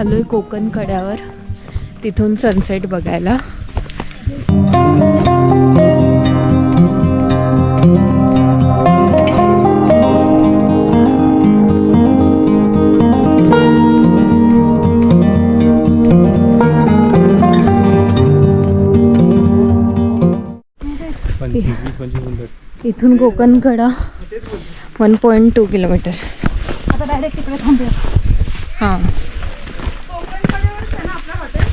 आम्ही चाललोय कोकण कड्यावर. तिथून सनसेट बघायला. इथून Konkan Kada one point two kilometre. आता डायरेक्ट तिकडे थांबूया. हां हां हां बरं तिथे गेल्यावर मला आठवण करा तोपर्यंत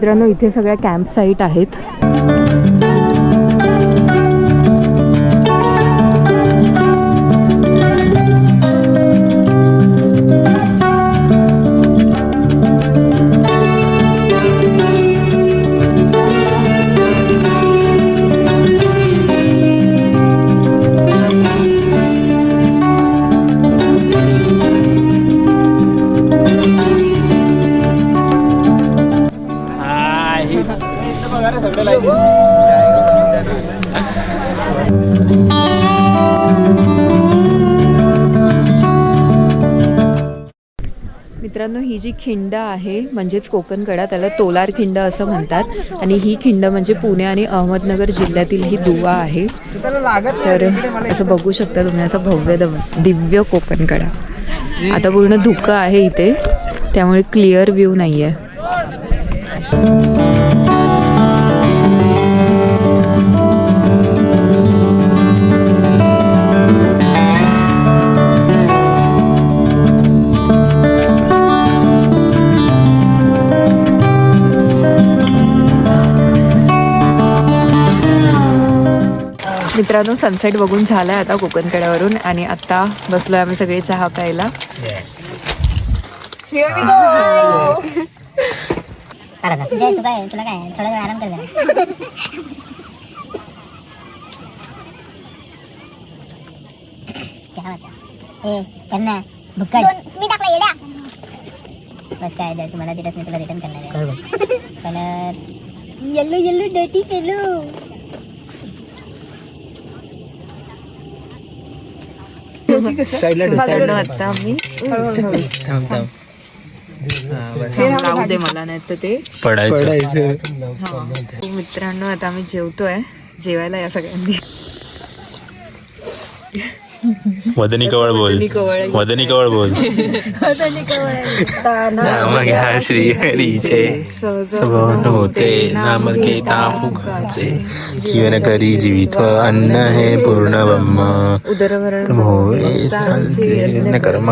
मित्रांनो इथे सगळ्या कॅम्प साईट आहेत. खिंड आहे म्हणजेच कोकणकडा त्याला तोलार खिंड असं म्हणतात. आणि ही खिंड म्हणजे पुणे आणि अहमदनगर जिल्ह्यातील ही दुवा आहे. तर असं बघू शकता तुम्ही असं भव्य दव- दिव्य कोकणकडा आता पूर्ण धुकं आहे इथे त्यामुळे क्लिअर व्ह्यू नाही आहे मित्रांनो सनसेट बघून झालाय आता कोकणकड्यावरून आणि आता बसलोय आम्ही सगळे चहा प्यायला. जय तू काय तुला काय थोडा वेळ आराम कर जरा. चहा वाचा. ए त्यांना भुक्कड. मी टाकला येड्या बस काय दिलंच नाही तुला रिटर्न करणार आहे. येल्लो येल्लो डटी केलो मित्रांनो आता आम्ही. राहू दे मला नाही तर ते पडायचं. हा. मित्रांनो आता आम्ही जेवतोय. जेवायला या सगळ्यांनी. मदनी कवळ बोल. मदनी कवळ. बोल. नाम घ्या श्री हरीचे सवन होते नाम घेता फुगाचे. जीवन करी जीवित अन्न हे पूर्ण ब्रह्म उदरवरण होय कर्म.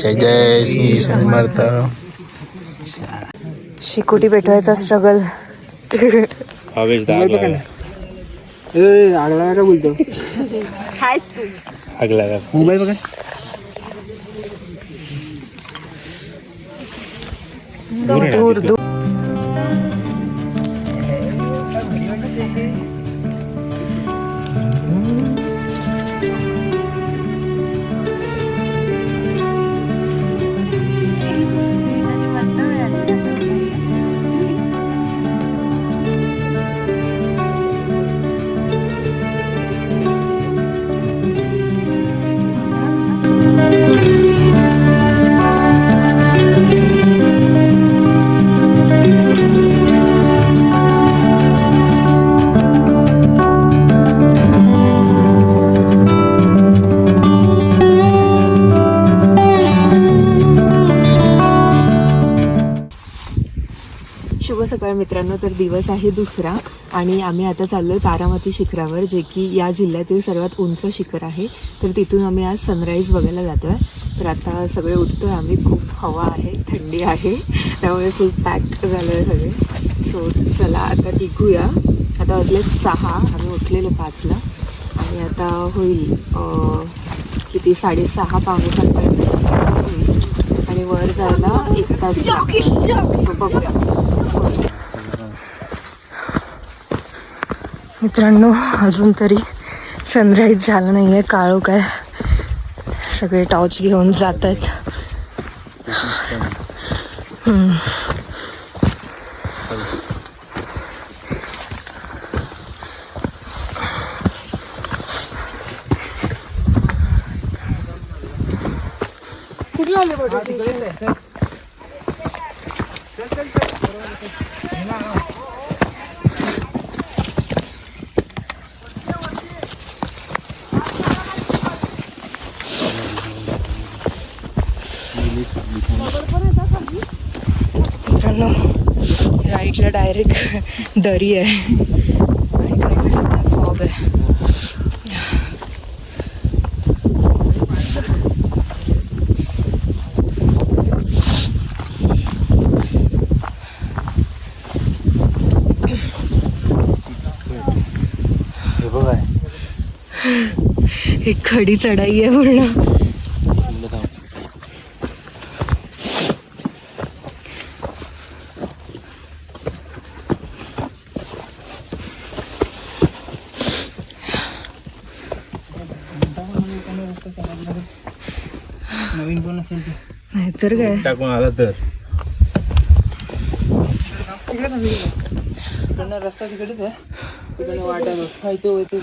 जय जय श्री समर्थ. शिकोटी पेटवायचा स्ट्रगल हवेश दाग આગ લાગે મોબાઈલ વગર દૂર દૂર सकाळ मित्रांनो तर दिवस आहे दुसरा आणि आम्ही आता चाललो तारामती शिखरावर जे की या जिल्ह्यातील सर्वात उंच शिखर आहे. तर तिथून आम्ही आज सनराईज बघायला जातो आहे तर आता सगळे उठतो आहे आम्ही. खूप हवा आहे थंडी आहे. त्यामुळे फुल पॅक झालं आहे सगळे. सो चला आता निघूया. आता वाजले सहा. आम्ही उठलेलो पाचला. आणि आता होईल किती? साडेसहा पावणे सातपर्यंत आणि वर जायला एक तास बघूया. मित्रांनो अजून तरी सनराईज झालं नाही आहे काळो काय सगळे टॉर्च घेऊन जात आहेत बघा राईटला डायरेक्ट दरी आहे आणि काय सगळं फॉग आहे एक खडी चढाई आहे पूर्ण नवीन कोण असेल ते नाहीतर काय टाकून आला तर तिकडे रस्ता तिकडेच आहे. तिकडनं वाटा रस्ता तो इथे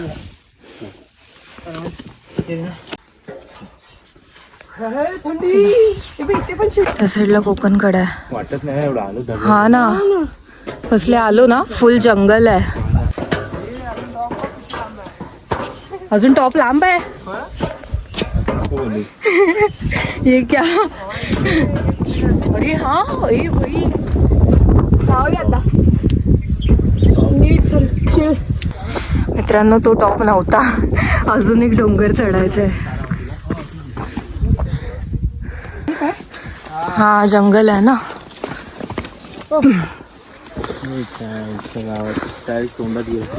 त्या साईडला कोकण कडा आहे. वाटत नाही एवढं आलो हा ना. कसले आलो ना फुल जंगल आहे. अजून टॉप लांब आहे? बोलू ये क्या? अरे हा ए भाई जाऊ आता. नीट सर चिल मित्रांनो तो टॉप नव्हता. अजून एक डोंगर चढायचा आहे हा जंगल आहे ना? तोंडात गेली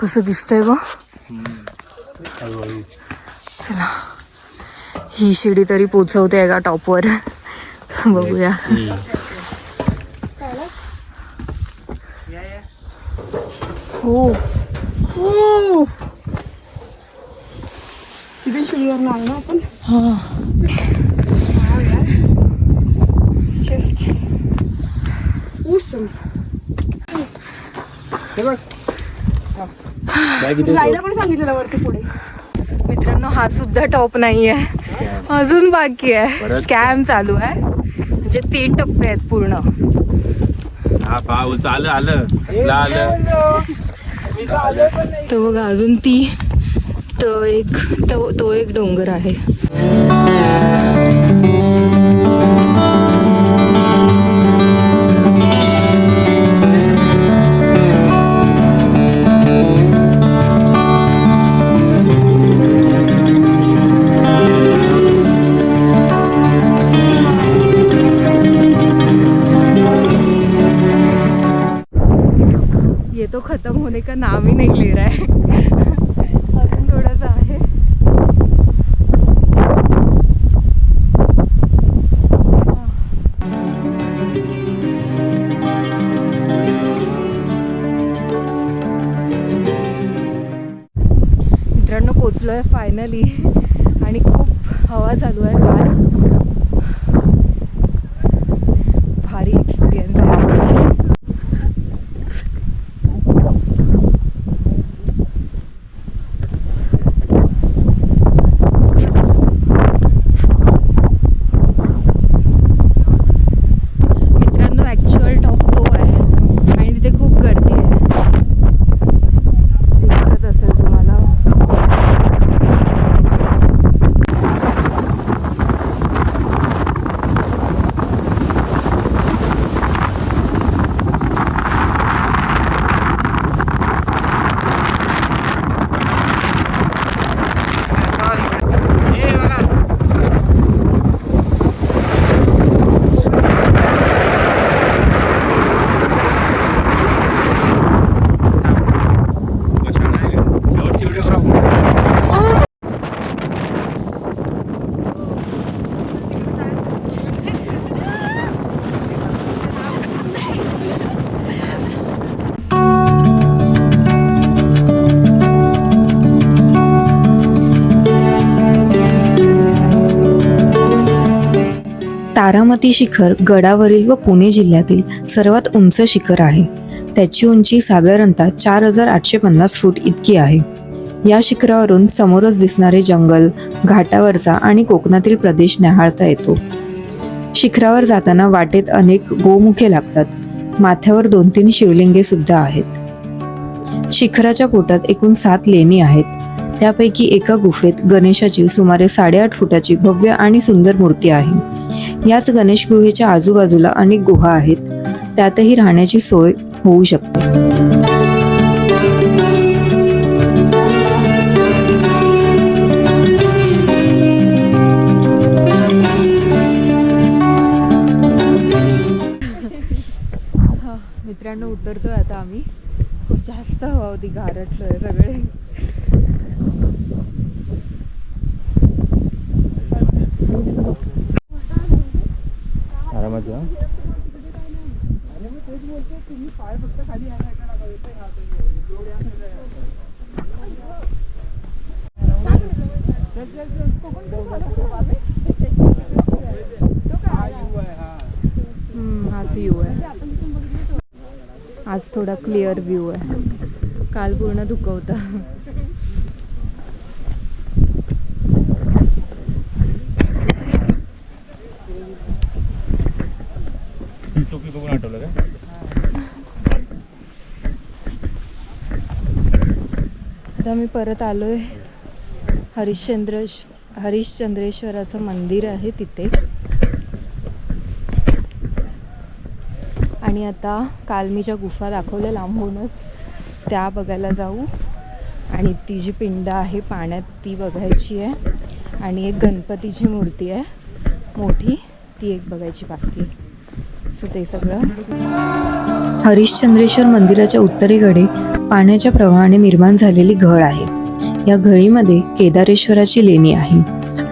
कसं दिसतंय बा चला. ही शिडी तरी पोचवते आहे का टॉपवर. बघूया. हो. तिथे शिडीवर आलो ना आपण. हा चेस्ट हे बघ काय किती जायला पण सांगितलेलं वरती पुढे? मित्रांनो हा सुद्धा टॉप नाही आहे अजून बाकी आहे? स्कॅम चालू आहे. म्हणजे तीन टप्पे आहेत पूर्ण. हा पा बोलतो आलं आलं. कसलं आलं? तर बघा अजून ती तो एक तो तो एक डोंगर आहे. मित्रांनो पोचलो आहे फायनली आणि खूप हवा चालू आहे कार बारामती शिखर गडावरील व पुणे जिल्ह्यातील सर्वात उंच शिखर आहे. त्याची उंची साधारणतः चार हजार आठशे पन्नास फूट इतकी आहे. या शिखरावरून समोरच दिसणारे जंगल घाटावरचा आणि कोकणातील प्रदेश न्याहाळता येतो. शिखरावर जाताना वाटेत अनेक गोमुखे लागतात. माथ्यावर दोन तीन शिवलिंगे सुद्धा आहेत. शिखराच्या पोटात एकूण सात लेणी आहेत. त्यापैकी एका गुफेत गणेशाची सुमारे साडेआठ फुटाची भव्य आणि सुंदर मूर्ती आहे. याच गणेश गुहेच्या आजूबाजूला अनेक गुहा आहेत. त्यातही राहण्याची सोय होऊ शकते. मित्रांनो उतरतोय आता आम्ही. खूप जास्त हवा होती गारटलोय सगळे आरामात जा हम्म, हाच व्ह्यू आहे थोडा क्लिअर व्ह्यू आहे. काल पूर्ण होतं टोपी बघून आठवलं का? आता मी परत आलोय हरिश्चंद्र हरिश्चंद्रेश्वराचं मंदिर आहे तिथे. आणि आता काल मी ज्या गुफा दाखवल्या लांबूनच त्या बघायला जाऊ. आणि ती जी पिंड आहे पाण्यात ती बघायची आहे. आणि एक गणपतीची मूर्ती आहे. मोठी ती एक बघायची बाकी. आहे सो ते सगळं. हरिश्चंद्रेश्वर मंदिराच्या उत्तरेकडे पाण्याच्या प्रवाहाने निर्माण झालेली घळ आहे. या घळीमध्ये केदारेश्वराची लेणी आहे.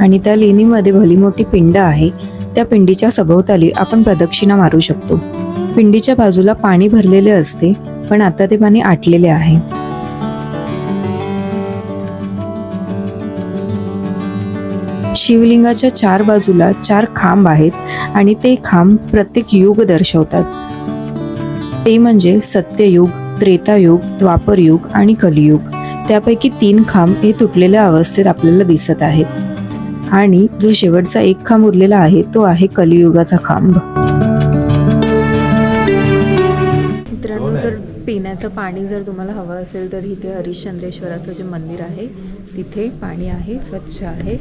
आणि त्या लेणीमध्ये भली मोठी पिंड आहे. त्या पिंडीच्या सभोवताली आपण प्रदक्षिणा मारू शकतो. पिंडीच्या बाजूला पाणी भरलेले असते पण आता ते पाणी आटलेले आहे. शिवलिंगाच्या चार बाजूला चार खांब आहेत आणि ते खांब प्रत्येक युग दर्शवतात. ते म्हणजे सत्ययुग त्रेतायुग द्वापरयुग आणि कलियुग. त्यापैकी तीन खांब हे तुटलेल्या अवस्थेत आपल्याला दिसत आहेत. आणि जो शेवटचा एक खांब उरलेला आहे तो आहे कलियुगाचा खांब. पिण्याचं पाणी जर तुम्हाला हवं असेल तर इथे हरिश्चंद्रेश्वराचं जे मंदिर आहे तिथे पाणी आहे स्वच्छ आहे.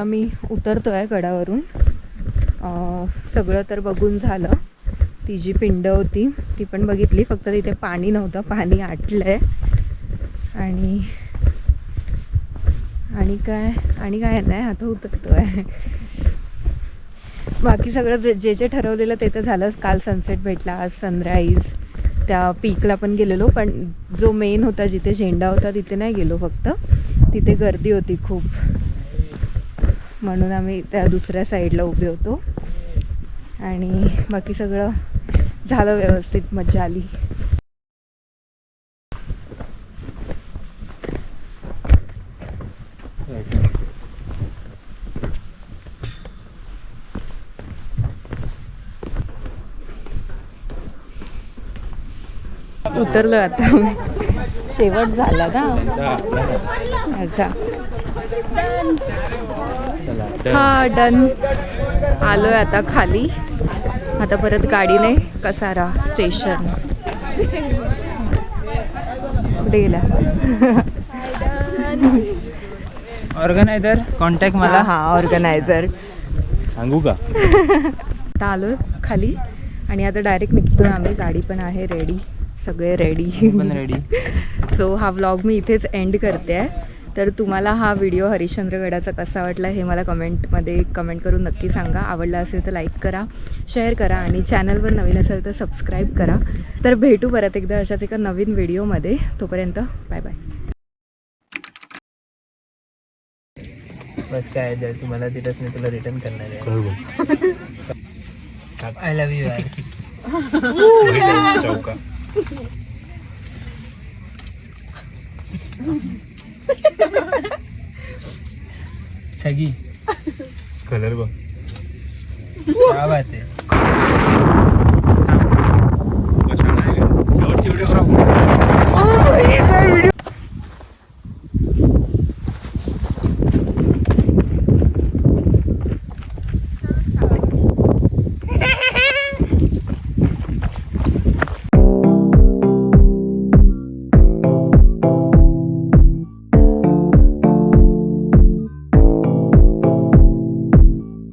आता मी उतरतो आहे गडावरून सगळं तर बघून झालं. ती जी पिंड होती ती पण बघितली. फक्त तिथे पाणी नव्हतं पाणी आटलं आहे आणि आणि काय आणि काय नाही आता उतरतो आहे बाकी सगळं जे जे जे ठरवलेलं ते तर झालंच. काल सनसेट भेटला आज सनराईज त्या पीकला पण गेलेलो पण जो मेन होता जिथे झेंडा होता तिथे नाही गेलो फक्त. तिथे गर्दी होती खूप. म्हणून आम्ही त्या दुसऱ्या साईडला उभे होतो. आणि बाकी सगळं झालं व्यवस्थित मजा आली. उतरलो आता शेवट झाला ना? अच्छा. हा डन. आलोय आता खाली. आता परत गाडीने कसारा स्टेशन. गेला? ऑर्गनायझर कॉन्टॅक्ट मला. हा ऑर्गनायझर. सांगू का? आता आलोय खाली आणि आता डायरेक्ट निघतोय आम्ही. गाडी पण आहे रेडी सगळे रेडी पण रेडी सो हा व्लॉग मी इथेच एंड करते आहे तर तुम्हाला हा व्हिडिओ हरिश्चंद्रगडाचा कसा वाटला हे मला कमेंटमध्ये कमेंट करून नक्की सांगा. आवडला असेल तर लाईक करा शेअर करा आणि चॅनलवर नवीन असेल तर सबस्क्राईब करा. तर भेटू परत एकदा अशाच एका नवीन व्हिडिओमध्ये तोपर्यंत बाय बाय बस काय जर तुम्हाला दिलंच नाही तुला रिटर्न करणार आहे. आय लव्ह यू चौका. छगी कलर बघ. क्या बात आहे